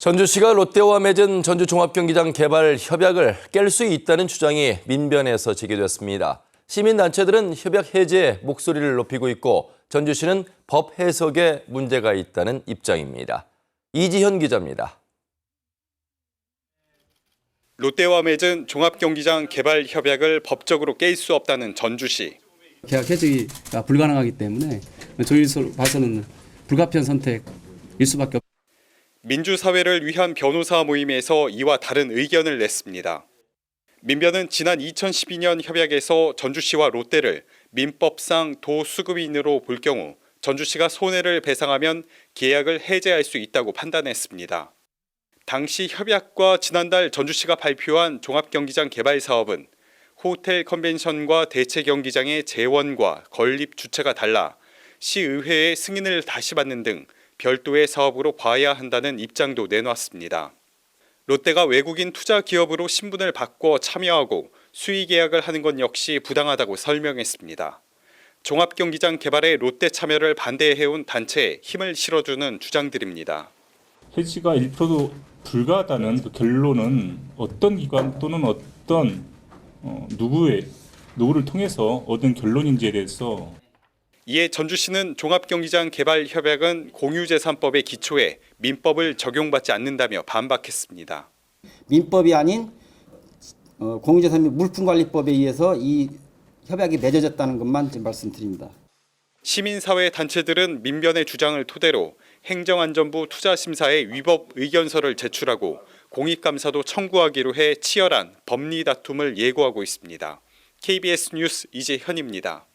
전주시가 롯데와 맺은 전주 종합경기장 개발 협약을 깰 수 있다는 주장이 민변에서 제기됐습니다. 시민단체들은 협약 해제에 목소리를 높이고 있고 전주시는 법 해석에 문제가 있다는 입장입니다. 이지현 기자입니다. 롯데와 맺은 종합경기장 개발 협약을 법적으로 깰 수 없다는 전주시. 계약 해지가 불가능하기 때문에 저희로 봐서는 불가피한 선택일 수밖에 없. 민주사회를 위한 변호사 모임에서 이와 다른 의견을 냈습니다. 민변은 지난 2012년 협약에서 전주시와 롯데를 민법상 도수급인으로 볼 경우 전주시가 손해를 배상하면 계약을 해제할 수 있다고 판단했습니다. 당시 협약과 지난달 전주시가 발표한 종합경기장 개발 사업은 호텔 컨벤션과 대체 경기장의 재원과 건립 주체가 달라 시의회의 승인을 다시 받는 등 별도의 사업으로 봐야 한다는 입장도 내놨습니다. 롯데가 외국인 투자 기업으로 신분을 바꿔 참여하고 수의 계약을 하는 건 역시 부당하다고 설명했습니다. 종합경기장 개발에 롯데 참여를 반대해온 단체에 힘을 실어주는 주장들입니다. 해지가 1%도 불가하다는 그 결론은 어떤 기관 또는 어떤 어, 누구의 누구를 통해서 얻은 결론인지에 대해서 이에 전주시는 종합경기장 개발 협약은 공유재산법에 기초해 민법을 적용받지 않는다며 반박했습니다. 민법이 아닌 어, 공유재산 및 물품관리법에 의해서 이 협약이 맺어졌다는 것만 좀 말씀드립니다. 시민사회 단체들은 민변의 주장을 토대로 행정안전부 투자심사에 위법 의견서를 제출하고 공익감사도 청구하기로 해 치열한 법리 다툼을 예고하고 있습니다. KBS 뉴스 이재현입니다.